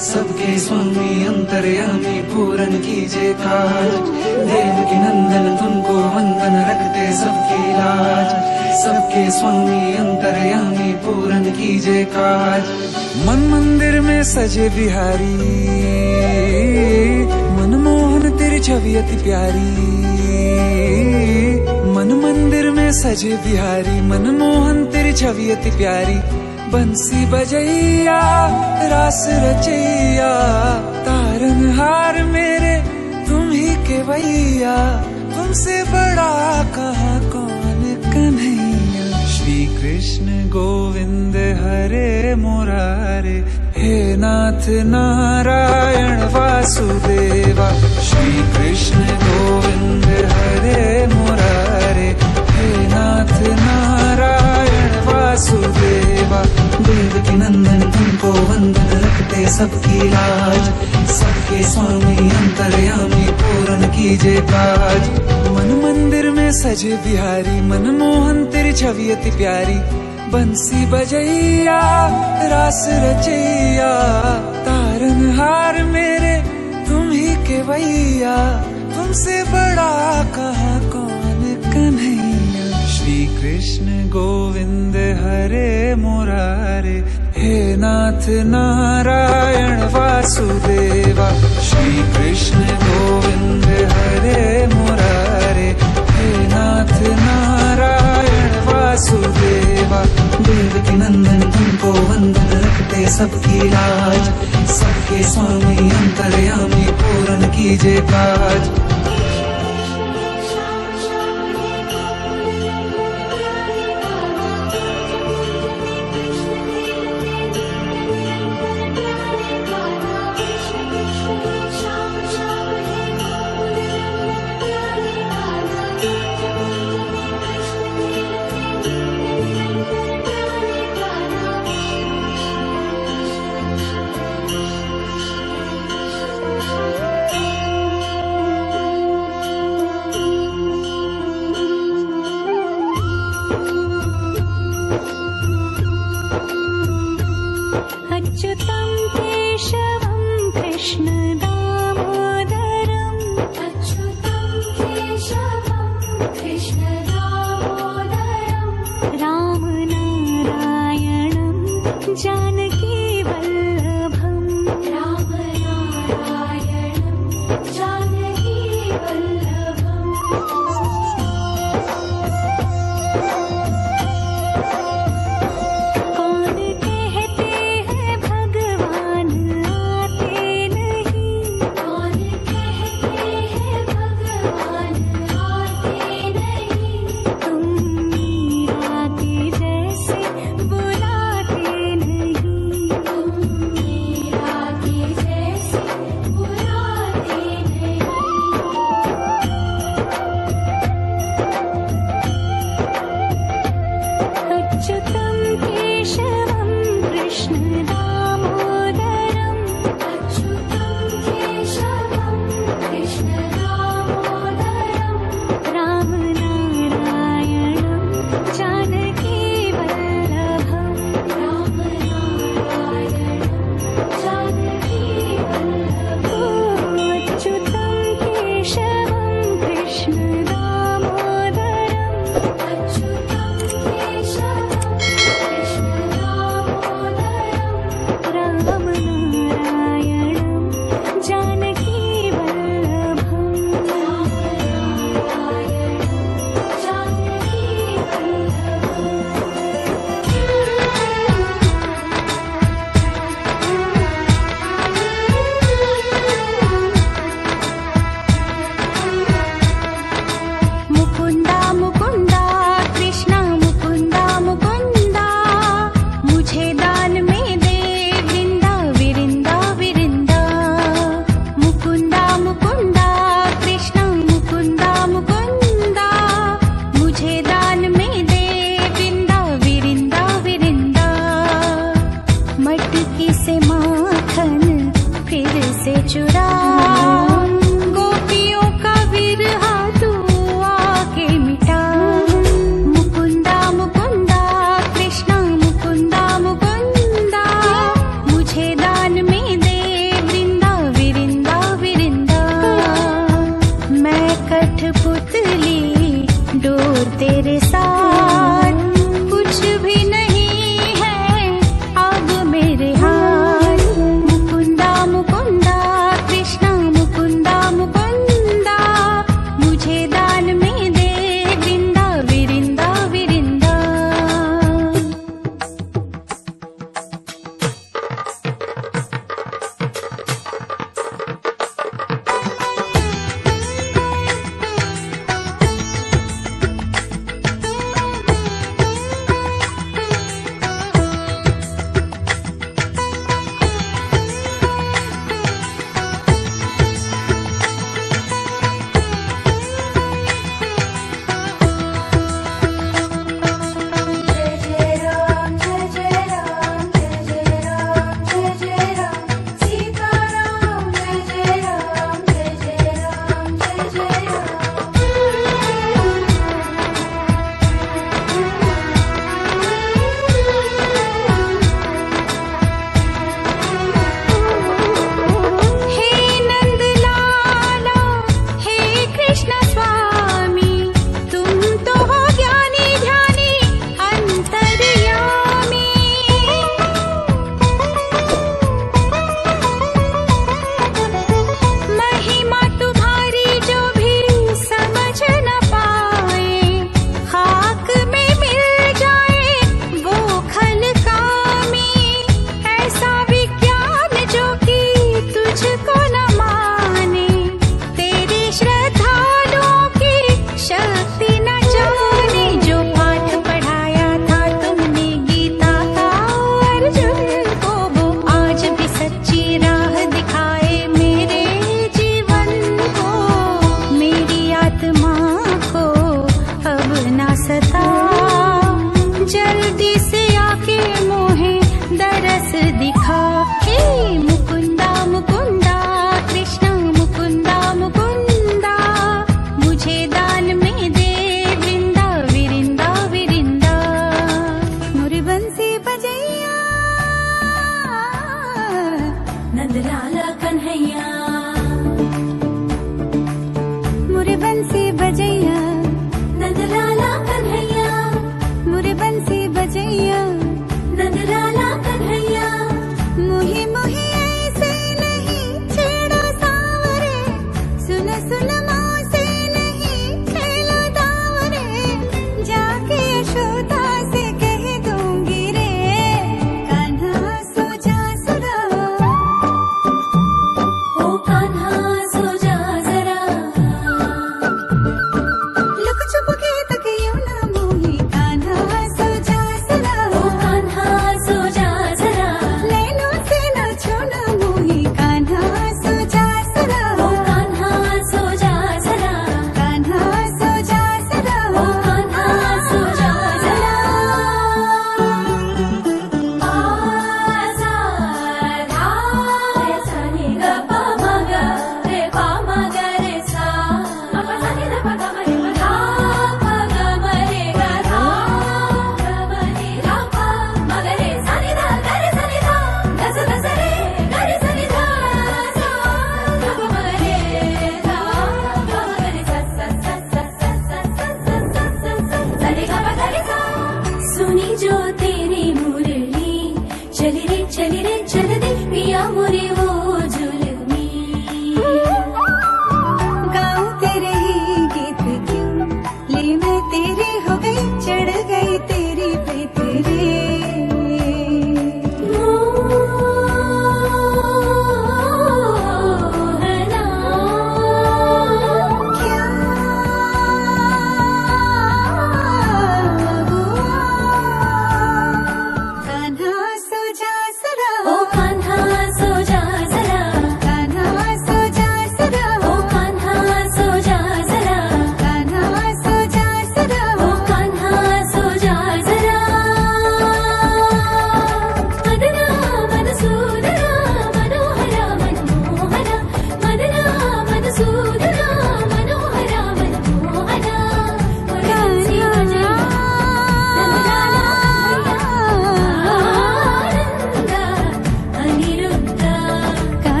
सबके स्वामी अंतर्यामी पूरन कीजिए काज। देवकी नंदन तुमको वंदन रखते सबकी लाज। सबके स्वामी अंतर्यामी पूरन कीजिए काज। मन मंदिर में सजे बिहारी। मनमोहन तेरी छवि अति प्यारी। मन मंदिर में सजे बिहारी। मनमोहन तेरी छवि अति प्यारी। बंसी बजैया, रास रचैया तारन हार मेरे, तुम ही के भैया। तुमसे बड़ा कहा कौन कन्हैया? श्री कृष्ण गोविंद हरे मुरारे, हे नाथ नारायण वासुदेवा। श्री कृष्ण गोविंद हरे मुरारे, हे नाथ नारायण वासुदेवा, देवकी नंदन तुमको वंदन रखते सबकी लाज। सबके स्वामी अंतर्यामी पूरन कीजिए काज। मन मंदिर में सजे बिहारी मनमोहन तेरी छवि अति प्यारी। बंसी बजैया, रास रचैया तारन हार मेरे तुम ही के भैया तुमसे बड़ा कहा कृष्ण गोविंद हरे मुरारे, हे नाथ नारायण वासुदेवा। श्री कृष्ण गोविंद हरे मुरारे, हे नाथ नारायण वासुदेवा। देवकी नंदन, तुमको वंदन रखते सबकी लाज सबके स्वामी अंतर्यामी पूरन कीजिए काज। Oh. से चुरा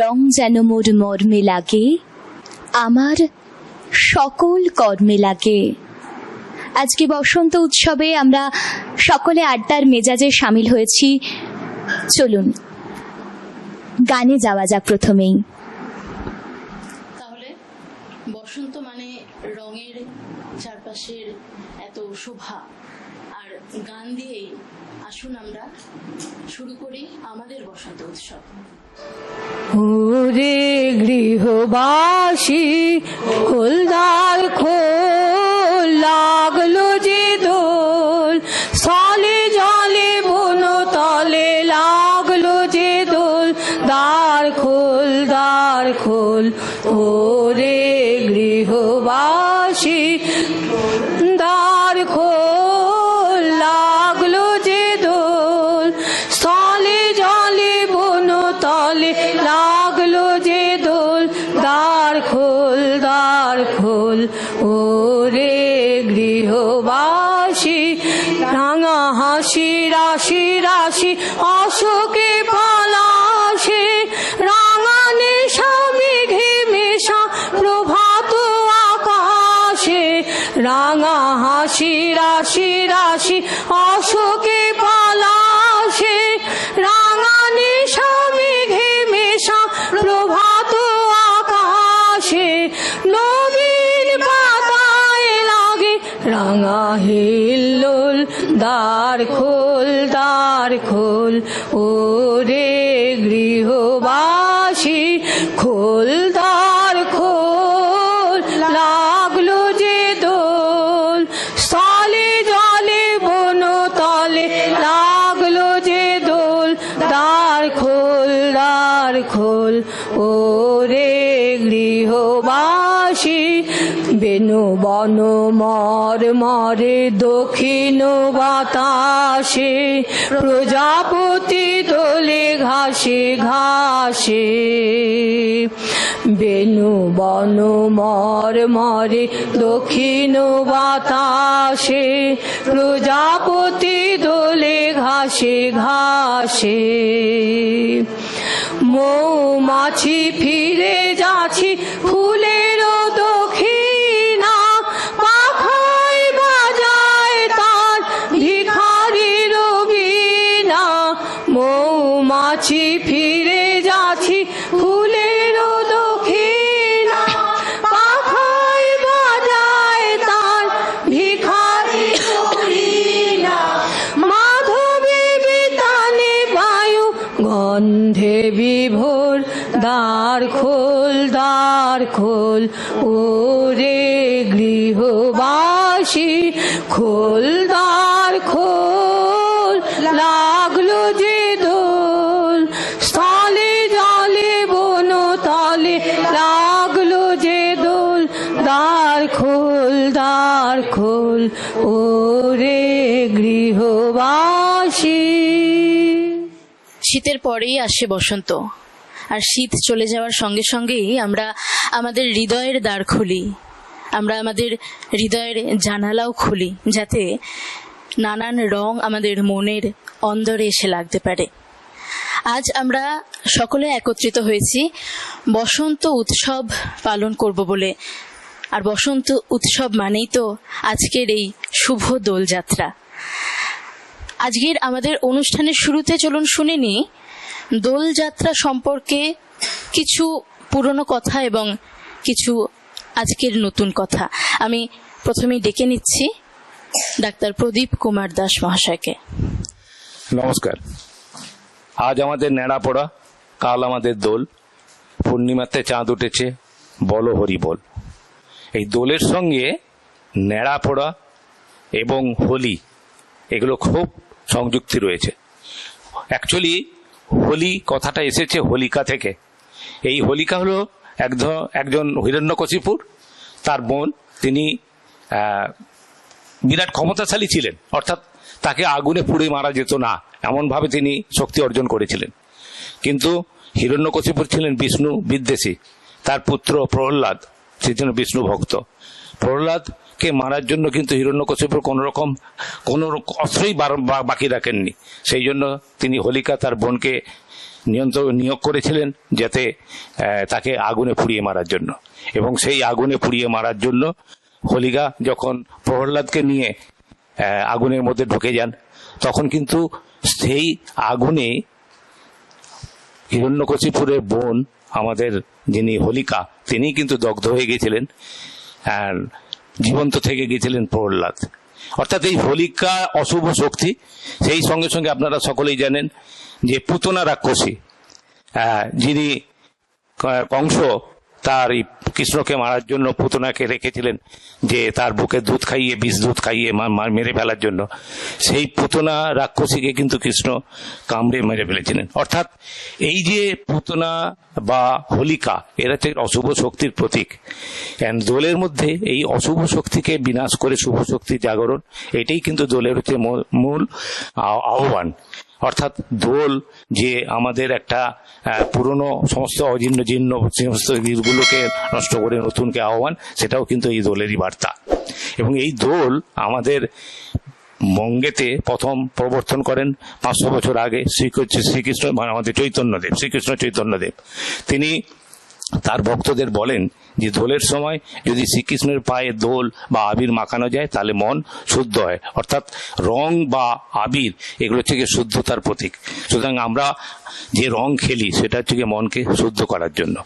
রং যেন মোর মর্মে লাগে, আমার সকল কর্মে লাগে। আজকে বসন্ত উৎসবে আমরা সকলে আড্ডার মেজাজে সামিল হয়েছি। চলুন, গানে যাওয়া যাক প্রথমেই। তাহলে বসন্ত মানে রঙের চারপাশের এত শোভা। গান দিয়েই আসুন আমরা শুরু করি আমাদের বসন্ত উৎসব। ওরে গৃহবাসী খোলদার খোল। গৃহবাসী রাঙা হাসি, রাশি রাশি, অশোকে পলাশে, রাঙা নেশা, মেঘে মেশা, প্রভাত আকাশে, রাঙা হাসি, রাশি রাশি, অশোকে পলাশে, রাঙা নেশা, মেঘে মেশা, প্রভাত আকাশে, নবীন পাতায় লাগে রাঙা হিল্লোল দ্বার খোল দ্বার খোল ও রে গৃহবাসী, খোল দ্বার খোল, লাগল যে দোল, স্থলে জলে বন তলে লাগল যে দোল দ্বার খোল দ্বার খোল ও রে গৃহবাসী বেনু বন মর মরে দক্ষিণ বাতাসে, প্রজাপতি দোলে ঘাসে ঘাসে। বেনু বন মর মরে দক্ষিণ বাতাসে, প্রজাপতি দোলে ঘাসে ঘাসে। মৌমাছি ফিরে যাচ্ছি ফুলের মৌমাছি ফিরে যাচ্ছি ফুলের তার মাধবী বায়ু গন্ধে বিভোর, দ্বার খোল দ্বার খোল। ওরে গৃহবাসী, খোল শীতের পরেই আসে বসন্ত। আর শীত চলে যাওয়ার সঙ্গে সঙ্গেই আমরা আমাদের হৃদয়ের দ্বার খুলি। আমরা আমাদের হৃদয়ের জানালাও খুলি, যাতে নানান রং আমাদের মনের অন্দরে এসে লাগতে পারে। আজ আমরা সকলে একত্রিত হয়েছি, বসন্ত উৎসব পালন করব বলে। আর বসন্ত উৎসব মানেই তো আজকের এই শুভ দোলযাত্রা। আজকের আমাদের অনুষ্ঠানের শুরুতে চলুন শুনে নি দোলযাত্রা সম্পর্কে কিছু পুরনো কথা এবং কিছু আজকের নতুন কথা। আমি প্রথমেই ডেকে নিচ্ছি ডাক্তার প্রদীপ কুমার দাস মহাশয়কে। নমস্কার। আজ আমাদের ন্যাড়া পড়া, কাল আমাদের দোল। পূর্ণিমাতে চাঁদ উঠেছে, বলো হরি বল। এই দোলের সঙ্গে ন্যাড়া পড়া এবং হোলি, এগুলো খুব সংযুক্তি রয়েছে। অ্যাকচুয়ালি হোলি কথাটা এসেছে হোলিকা থেকে। এই হোলিকা হলো একজন হিরণ্যকশিপুর, তার বোন, তিনি বিরাট ক্ষমতাশালী ছিলেন। অর্থাৎ তাকে আগুনে পুড়ে মারা যেত না, এমনভাবে তিনি শক্তি অর্জন করেছিলেন। কিন্তু হিরণ্যকশিপুর ছিলেন বিষ্ণু বিদ্বেষী। তার পুত্র প্রহ্লাদ, সে ছিলেন বিষ্ণু ভক্ত। প্রহ্লাদকে মারার জন্য কিন্তু হিরণ্যকশিপুর কোনো রকম, কোনো অস্ত্রই বাকি রাখেননি। সেই জন্য তিনি হোলিকা তার বোনকে নিয়ন্ত্রণ, নিয়োগ করেছিলেন যাতে তাকে আগুনে পুড়িয়ে মারার জন্য। এবং সেই আগুনে পুড়িয়ে মারার জন্য হোলিকা যখন প্রহ্লাদকে নিয়ে আগুনের মধ্যে ঢুকে যান, তখন কিন্তু সেই আগুনে হিরণ্যকশিপুরের বোন, আমাদের যিনি হোলিকা তিনি কিন্তু দগ্ধ হয়ে গেছিলেন। আর জীবন্ত থেকে গেছিলেন প্রহ্লাদ। অর্থাৎ এই হোলিকা অশুভ শক্তি, সেই সঙ্গে সঙ্গে আপনারা সকলেই জানেন যে পুতনা রাক্ষসী যিনি কংস তার কৃষ্ণকে মারার জন্য পুতনাকে রেখেছিলেন যে তার বুকে দুধ খাইয়ে, বিষ দুধ খাইয়ে মেরে ফেলার জন্য। সেই পুতনা রাক্ষসীকে কিন্তু কৃষ্ণ কামড়ে মেরে ফেলেছিলেন। অর্থাৎ এই যে পুতনা বা হোলিকা, এরা হচ্ছে অশুভ শক্তির প্রতীক। দোলের মধ্যে এই অশুভ শক্তিকে বিনাশ করে শুভ শক্তির জাগরণ, এটাই কিন্তু দোলের হচ্ছে মূল আহ্বান। অর্থাৎ দোল যে আমাদের একটা পুরনো সমস্ত অজীর্ণ জীর্ণ সমস্ত জিনিসগুলোকে নষ্ট করে নতুনকে আহ্বান, সেটাও কিন্তু এই দোলেরই বার্তা। এবং এই দোল আমাদের বঙ্গেতে প্রথম প্রবর্তন করেন পাঁচশো বছর আগে শ্রীকৃষ্ণ মানে আমাদের চৈতন্যদেব, শ্রীকৃষ্ণ চৈতন্যদেব। তিনি তার ভক্তদের বলেন যে দোলের সময় যদি শ্রীকৃষ্ণের পায়ে দোল বা আবির মাখানো যায়, তাহলে মন শুদ্ধ হয়। অর্থাৎ রং বা আবির, এগুলো হচ্ছে শুদ্ধতার প্রতীক। সুতরাং আমরা যে রং খেলি, সেটা হচ্ছে মনকে শুদ্ধ করার জন্য।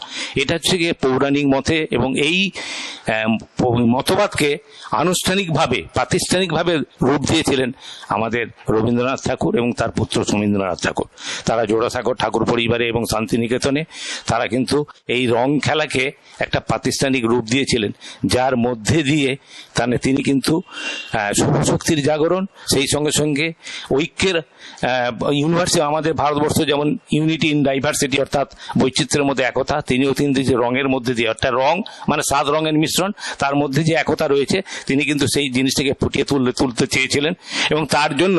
এটা হচ্ছে গিয়ে পৌরাণিক মতে এবং এই মতবাদকে আনুষ্ঠানিকভাবে, প্রাতিষ্ঠানিকভাবে রূপ দিয়েছিলেন আমাদের রবীন্দ্রনাথ ঠাকুর এবং তার পুত্র সমীন্দ্রনাথ ঠাকুর। তারা জোড়াসাগর ঠাকুর পরিবারে এবং শান্তিনিকেতনে, তারা কিন্তু এই রং খেলাকে একটা প্রাতিষ্ঠানিক রূপ দিয়েছিলেন, যার মধ্যে দিয়ে তাহলে তিনি কিন্তু শক্তির জাগরণ, সেই সঙ্গে সঙ্গে ঐক্যের ইউনিভার্সিটি আমাদের ভারতবর্ষ যেমন ইউনিটি ইন ডাইভার্সিটি অর্থাৎ বৈচিত্র্যের মধ্যে একতা, তিনিও তিনি যে রঙের মধ্যে দিয়ে, অর্থাৎ রং মানে সাত রঙের মিশ্রণ, তার মধ্যে যে একতা রয়েছে, তিনি কিন্তু সেই জিনিসটাকে ফুটিয়ে তুলতে তুলতে চেয়েছিলেন। এবং তার জন্য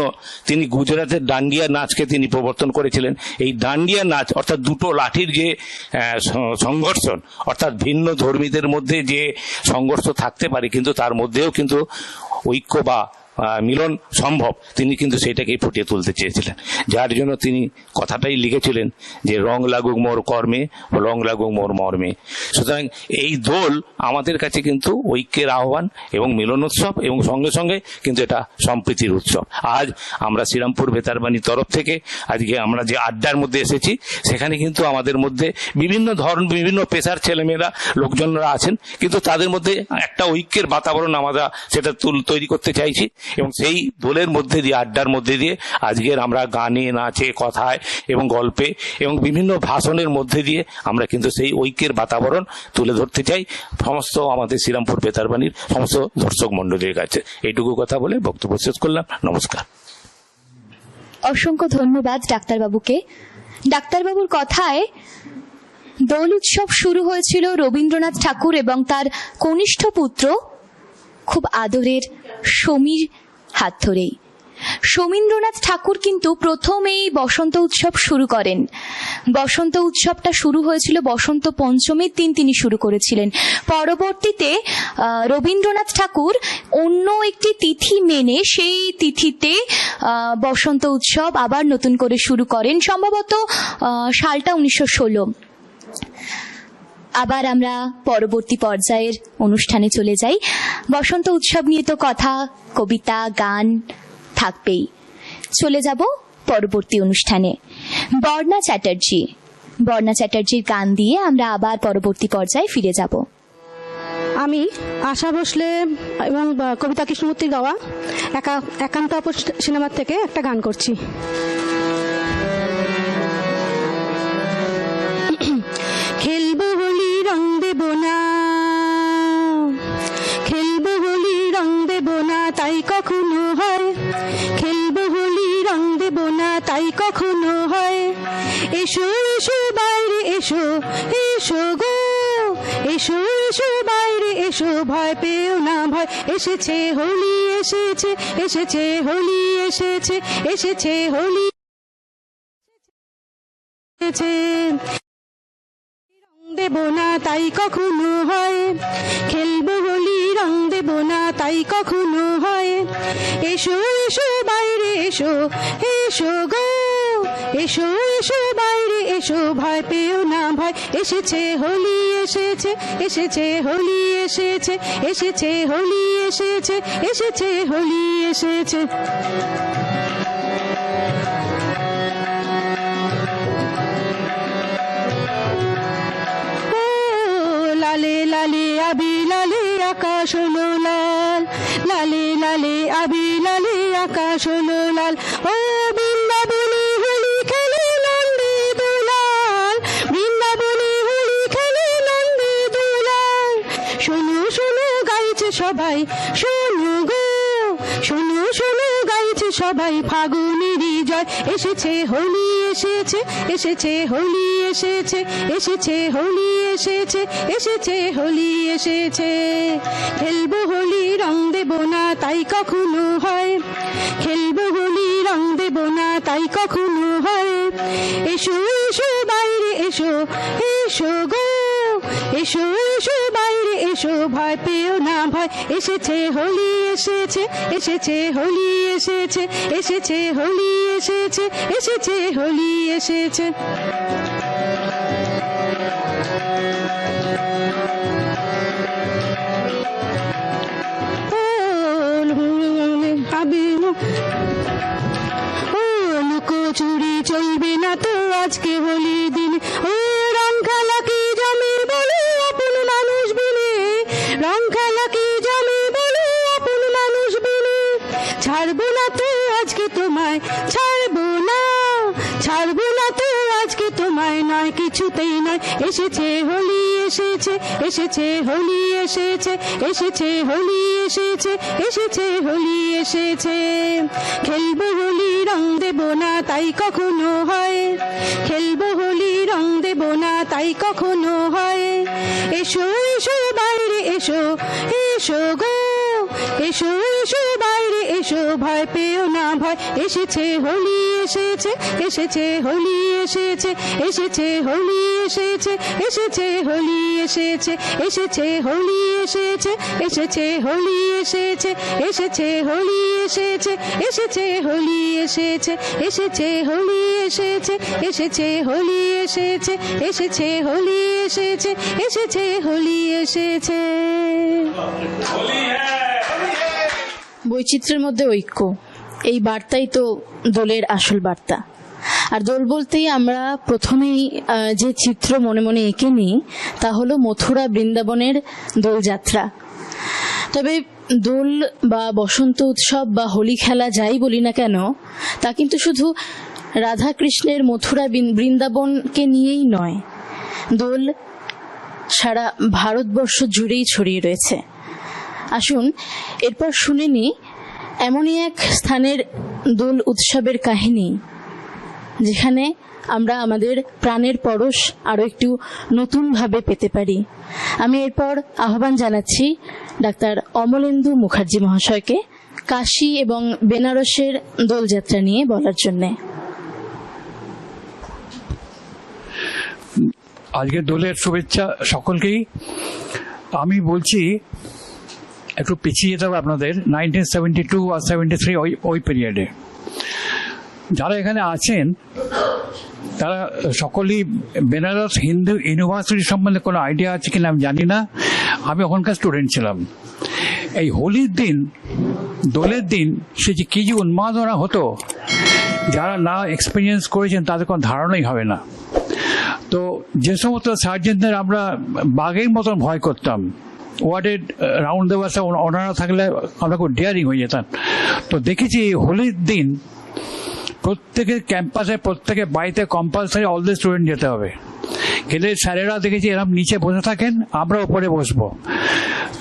তিনি গুজরাটের ডান্ডিয়া নাচকে তিনি প্রবর্তন করেছিলেন। এই ডান্ডিয়া নাচ অর্থাৎ দুটো লাঠির যে সংঘর্ষণ, অর্থাৎ ভিন্ন ধর্মীদের মধ্যে যে সংঘর্ষ থাকতে পারে কিন্তু তার মধ্যেও কিন্তু ঐক্য বা মিলন সম্ভব। তিনি কিন্তু সেটাকেই ফুটিয়ে তুলতে চেয়েছিলেন। যার জন্য তিনি কথাটাই লিখেছিলেন যে, রং লাগুক মোর কর্মে, রং লাগুক মোর মর্মে। সুতরাং এই দোল আমাদের কাছে কিন্তু ঐক্যের আহ্বান এবং মিলনোৎসব এবং সঙ্গে সঙ্গে কিন্তু এটা সম্প্রীতির উৎসব। আজ আমরা শ্রীরামপুর বেতারবাণীর তরফ থেকে আজকে আমরা যে আড্ডার মধ্যে এসেছি, সেখানে কিন্তু আমাদের মধ্যে বিভিন্ন ধরন বিভিন্ন পেশার ছেলেমেয়েরা, লোকজনরা আছেন। কিন্তু তাদের মধ্যে একটা ঐক্যের বাতাবরণ আমরা সেটা তুল- তৈরি করতে চাইছি। এবং সেই দোলের মধ্যে দিয়ে আড্ডার মধ্যে দিয়ে আজকের আমরা গানে নাচে কথায় এবং গল্পে এবং বিভিন্ন ভাষণের মধ্যে দিয়ে আমরা কিন্তু সেই ঐক্যের বাতাবরণ তুলে ধরতে চাই সমস্ত আমাদের শ্রীরামপুর বেতারবাণীর সমস্ত দর্শক মণ্ডলীর কাছে। এইটুকু কথা বলে বক্তব্য শেষ করলাম। নমস্কার। অসংখ্য ধন্যবাদ ডাক্তারবাবুকে। ডাক্তারবাবুর কথায় দোল উৎসব শুরু হয়েছিল রবীন্দ্রনাথ ঠাকুর এবং তার কনিষ্ঠ পুত্র খুব আদরের সমীর হাত ধরেই। সমীন্দ্রনাথ ঠাকুর কিন্তু প্রথম এই বসন্ত উৎসব শুরু করেন। বসন্ত উৎসবটা শুরু হয়েছিল বসন্ত পঞ্চমীর দিন তিনি শুরু করেছিলেন। পরবর্তীতে রবীন্দ্রনাথ ঠাকুর অন্য একটি তিথি মেনে সেই তিথিতে বসন্ত উৎসব আবার নতুন করে শুরু করেন। সম্ভবত সালটা উনিশশো ষোলো। আবার আমরা পরবর্তী পর্যায়ের অনুষ্ঠানে চলে যাই। বসন্ত উৎসব নিয়ে তো কথা, কবিতা, গান থাকবেই। চলে যাব পরবর্তী অনুষ্ঠানে। বর্ণা চ্যাটার্জি, বর্ণা চ্যাটার্জির গান দিয়ে আমরা আবার পরবর্তী পর্যায়ে ফিরে যাব। আমি আশা ভোসলে এবং কবিতা কৃষ্ণমূর্তির গাওয়া, একা একান্ত সিনেমার থেকে একটা গান করছি। না। খেলব হোলি, রং দেব না, তাই কখনো হয়। খেলব হোলি, রং দেব না, তাই কখনো হয়। এসো এসো বাইরে, এসো এসো গো। এসো এসো বাইরে, এসো, ভয় পেও না, ভয়। এসেছে হোলি, এসেছে এসেছে হোলি, এসেছে এসেছে হোলি, এসেছে। দেব না তাই কখনো হয়। খেলব হোলি, রং দেব না তাই কখনো হয়। এসো এসো বাইরে, এসো এসো গো। এসো এসো বাইরে, এসো, ভয় পেও না, ভয়। এসেছে হোলি, এসেছে এসেছে হোলি, এসেছে এসেছে হোলি, এসেছে এসেছে হোলি, এসেছে। আকাশ হলো লাল, লালে লালে, আবি, লালে, আকাশ হলো লাল। ও বৃন্দাবনে হোলি খেলে নন্দে দুলাল, বৃন্দাবনে হোলি খেলে নন্দে দুলাল। শোনো শোনো, গাইছে সবাই, শোনো গো। শোনো শোনো, গাইছে সবাই, ফাগুনেরই জয়, এসেছে হোলি। এসেছে এসেছে, হোলি এসেছে এসেছে, হোলি এসেছে এসেছে, হোলি এসেছে। খেলব হোলি রং দেব না, তাই কখনো হয়। খেলব হোলি রং দেব না, তাই কখনো হয়। এসো এসো বাইরে, এসো এসো গো, এসো এসো ভয় পেও না ভয়। এসেছে, হোলি এসেছে এসেছে, হোলি এসেছে এসেছে, হোলি এসেছে এসেছে, হোলি এসেছে। চুরি চলবে না তো আজকে হোলি কিছুতেই নয় এসেছে, হোলি এসেছে এসেছে, হোলি এসেছে এসেছে, হোলি এসেছে এসেছে, হোলি এসেছে। খেলব হোলি রং দেব না, তাই কখনো হয়। খেলব হোলি রং দেব না, তাই কখনো হয়। এসো এসো বাইরে, এসো এসো গো, এসো এসো ভয় পেও না ভয় এসেছে হোলি এসেছে এসেছে হোলি এসেছে এসেছে হোলি এসেছে এসেছে হোলি এসেছে এসেছে হোলি এসেছে এসেছে হোলি এসেছে এসেছে হোলি এসেছে এসেছে হোলি এসেছে এসেছে হোলি এসেছে এসেছে হোলি এসেছে এসেছে হোলি এসেছে এসেছে হোলি এসেছে বৈচিত্র্যের মধ্যে ঐক্য। এই বার্তাই তো দোলের আসল বার্তা। আর দোল বলতেই আমরা প্রথমেই যে চিত্র মনে মনে এঁকে নিই, তা হলো মথুরা বৃন্দাবনের দোলযাত্রা তবে দোল বা বসন্ত উৎসব বা হোলি খেলা যাই বলি না কেন, তা কিন্তু শুধু রাধা কৃষ্ণের মথুরা বৃন্দাবনকে নিয়েই নয়। দোল সারা ভারতবর্ষ জুড়েই ছড়িয়ে রয়েছে। আসুন, এরপর শুনে নি এমনই এক স্থানের দোল উৎসবের কাহিনী, যেখানে আমরা আমাদের প্রাণের পরশ আরও একটু নতুনভাবে পেতে পারি। আমি এরপর আহ্বান জানাচ্ছি ডাক্তার অমলেন্দু মুখার্জি মহাশয়কে কাশী এবং বেনারসের দোলযাত্রা নিয়ে বলার জন্যে। আজকে দোলের শুভেচ্ছা সকলকেই। আমি বলছি একটু পিছিয়ে যেতে হবে আপনাদের নাইনটিন সেভেন্টি টু আর সেভেন্টি থ্রি ওই ওই পিরিয়ডে যারা এখানে আছেন, তারা সকলেই বেনারস হিন্দু ইউনিভার্সিটি সম্বন্ধে কোনো আইডিয়া আছে কিনা আমি জানি না। আমি ওখানকার স্টুডেন্ট ছিলাম। এই হোলির দিন, দোলের দিন, সে যে কী যে উন্মাদনা হতো, যারা না এক্সপিরিয়েন্স করেছেন, তাদের কোনো ধারণাই হবে না। তো যে সমস্ত সার্জেনদের আমরা বাঘের মতন ভয় করতাম। ওয়ার্ডের রাউন্ড দেওয়া ওনারা থাকলে আমরা খুব ডেয়ারিং হয়ে যেতাম। তো দেখেছি হোলির দিন প্রত্যেকের ক্যাম্পাসে, প্রত্যেকের বাড়িতে কম্পালসারি অল দ্য স্টুডেন্ট যেতে হবে। গেলে স্যারেরা দেখেছি এরকম নিচে বসে থাকেন, আমরা ওপরে বসবো।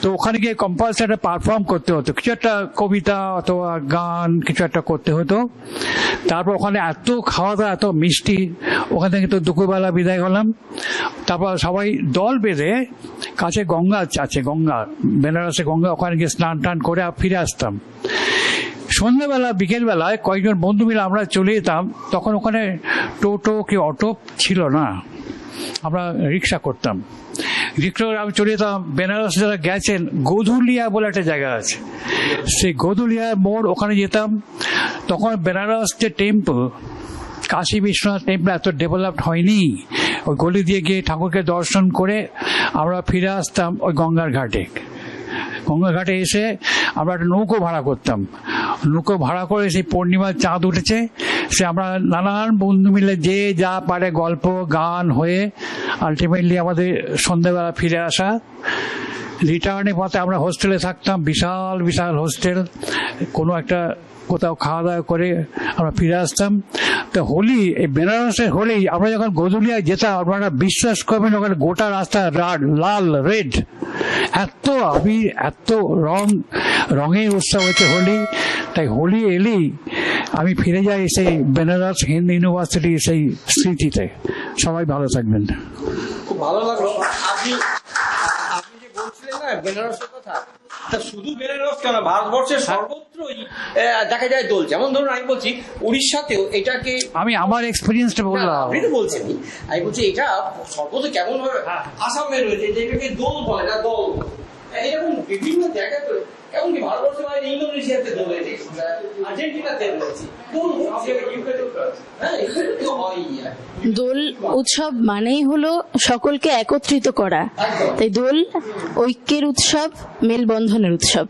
তো ওখানে গিয়ে কম্পালসারি একটা পারফর্ম করতে হতো। কিছু একটা কবিতা অথবা গান, কিছু একটা করতে হতো। তারপর ওখানে এত খাওয়া দাওয়া এত মিষ্টি, ওখান থেকে তো দুপুরবেলা বিদায় হলাম। তারপর সবাই দল বেঁধে কাছে গঙ্গা আছে গঙ্গা, বেনারসে গঙ্গা, ওখানে গিয়ে স্নান টান করে ফিরে আসতাম। সন্ধ্যাবেলা, বিকেলবেলায় কয়েকজন বন্ধু মিলে আমরা চলে যেতাম। তখন ওখানে টোটো কি অটো ছিল না। আমরা রিক্সা করতাম। রিক্সা আমি চলে যেতাম। বেনারস যারা গেছেন, গোধুলিয়া বলে একটা জায়গা আছে। সেই গোধুলিয়া মোড় ওখানে যেতাম। তখন বেনারস যে টেম্পল কাশী বিশ্বনাথ টেম্পল এত ডেভেলপড হয়নি। ওই গলি দিয়ে গিয়ে ঠাকুরকে দর্শন করে আমরা ফিরে আসতাম ওই গঙ্গার ঘাটে। গঙ্গার ঘাটে এসে আমরা একটা নৌকো ভাড়া করতাম। নৌকো ভাড়া করে সেই পূর্ণিমার চাঁদ উঠেছে। সে আমরা নানান বন্ধু মিলে যে যা পারে গল্প, গান হয়ে আলটিমেটলি আমাদের সন্ধ্যেবেলা ফিরে আসা। রিটার্নের পথে আমরা হোস্টেলে থাকতাম, বিশাল বিশাল হোস্টেল কোনো একটা কোথাও খাওয়া দাওয়া করে আমরা ফিরে আসতাম। তো হোলি, এই বেনারসের হোলি, আমরা যখন গদুলিয়ায় যেতাম, আপনারা বিশ্বাস করবেন, ওখানে গোটা রাস্তা লাল, রেড। এত আবির, এত রং রঙের উৎসব হচ্ছে হোলি। তাই হোলি এলেই আমি ফিরে যাই সেই বেনারস হিন্দু ইউনিভার্সিটি সেই স্মৃতিতে। সবাই ভালো থাকবেন। খুব ভালো লাগল। আপনি যে বেনারসের কথা তা শুধু বেনারস কেন? ভারতবর্ষের সর্বত্রই দেখা যায় দোল যেমন ধরুন আমি বলছি উড়িষ্যাতেও এটাকে আমি আমার এক্সপিরিয়েন্সটা বললাম। আপনি তো বলছেন। আমি বলছি এটা সর্বত্র কেমন হবে আসামে রয়েছে যেটাকে দোল বলে না দোল। এরকম বিভিন্ন জায়গাতে এমনকি ভারতবর্ষের বাইরে ইন্দোনেশিয়াতে আর্জেন্টিনাতে হ্যাঁ। দোল উৎসব মানেই হলো সকলকে একত্রিত করা। তাই দোল ঐক্যের উৎসব মেলবন্ধনের উৎসব।